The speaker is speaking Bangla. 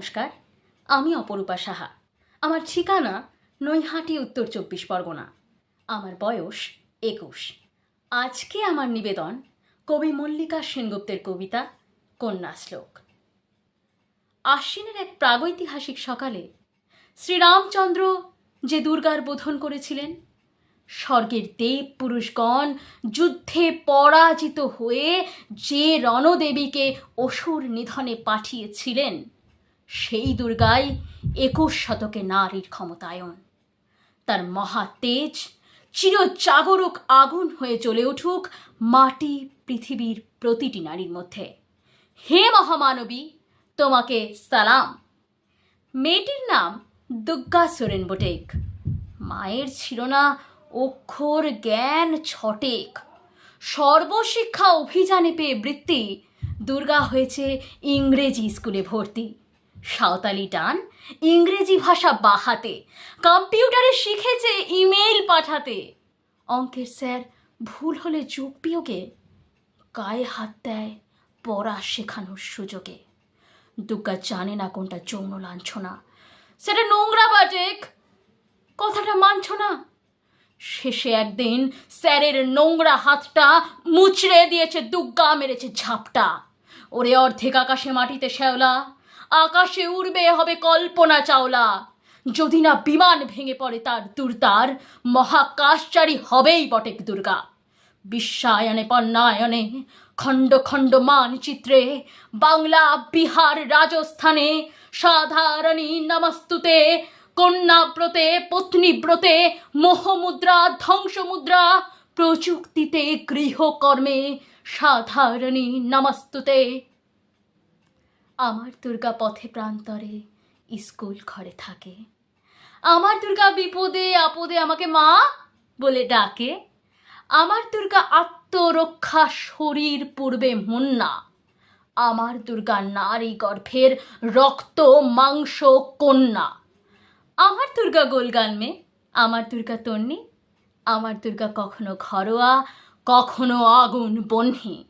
নমস্কার, আমি অপরূপা সাহা। আমার ঠিকানা নৈহাটি, উত্তর চব্বিশ পরগনা। আমার বয়স একুশ। আজকে আমার নিবেদন কবি মল্লিকা সেনগুপ্তের কবিতা, কন্যা শ্লোক। আশ্বিনের এক প্রাগৈতিহাসিক সকালে শ্রীরামচন্দ্র যে দুর্গার বোধন করেছিলেন, স্বর্গের দেব পুরুষগণ যুদ্ধে পরাজিত হয়ে যে রণদেবীকে অসুর নিধনে পাঠিয়েছিলেন সেই দুর্গাই একুশ শতকে নারীর ক্ষমতায়ন। তার মহা তেজ চিরজাগরুক আগুন হয়ে চলে উঠুক মাটি, পৃথিবীর প্রতিটি নারীর মধ্যে। হে মহামানবী, তোমাকে সালাম। মেয়েটির নাম দুর্গা সোরেন বটেক। মায়ের ছিল না অক্ষর জ্ঞান ছটেক। সর্বশিক্ষা অভিযানে পেয়ে বৃত্তি। দুর্গা হয়েছে ইংরেজি স্কুলে ভর্তি। সাঁওতালি টান, ইংরেজি ভাষা বাহাতে, কম্পিউটারে শিখেছে ইমেল পাঠাতে। অঙ্কের স্যার ভুল হলে যোগ বিয়োগে গায়ে হাত দেয় পড়া শেখানোর সুযোগে। দুর্গা জানে না কোনটা যৌন লাঞ্ছনা। সেটা নোংরা বাজেক, কথাটা মানছ না। শেষে একদিন স্যারের নোংরা হাতটা মুচড়ে দিয়েছে, দুগ্গা মেরেছে ঝাপটা। ওরে অর্ধেক আকাশে মাটিতে শ্যাওলা আকাশে উড়বে হবে কল্পনা চাওলা। যদি না বিমান ভেঙে পড়ে তার দুর্তার মহাকাশচারী হবেই বটেক দুর্গা। বিশ্বায়নে, পণ্যায়নে, খণ্ড খণ্ড মানচিত্রে, বাংলা বিহার রাজস্থানে, সাধারণী নমস্তুতে, কন্যাব্রতে, পত্নীব্রতে, মোহমুদ্রা, ধ্বংসমুদ্রা, প্রযুক্তিতে, গৃহকর্মে, সাধারণী নমস্তুতে। আমার দুর্গা পথে প্রান্তরে স্কুল ঘরে থাকে। আমার দুর্গা বিপদে, আপদে আমাকে মা বলে ডাকে। আমার দুর্গা আত্মরক্ষা শরীর পূর্বে মুন্না। আমার দুর্গা নারী গর্ভের রক্ত, মাংস, কন্যা। আমার দুর্গা গোলগান মে আমার দুর্গা তন্নি, আমার দুর্গা কখনো ঘরোয়া, কখনো আগুন বহ্নি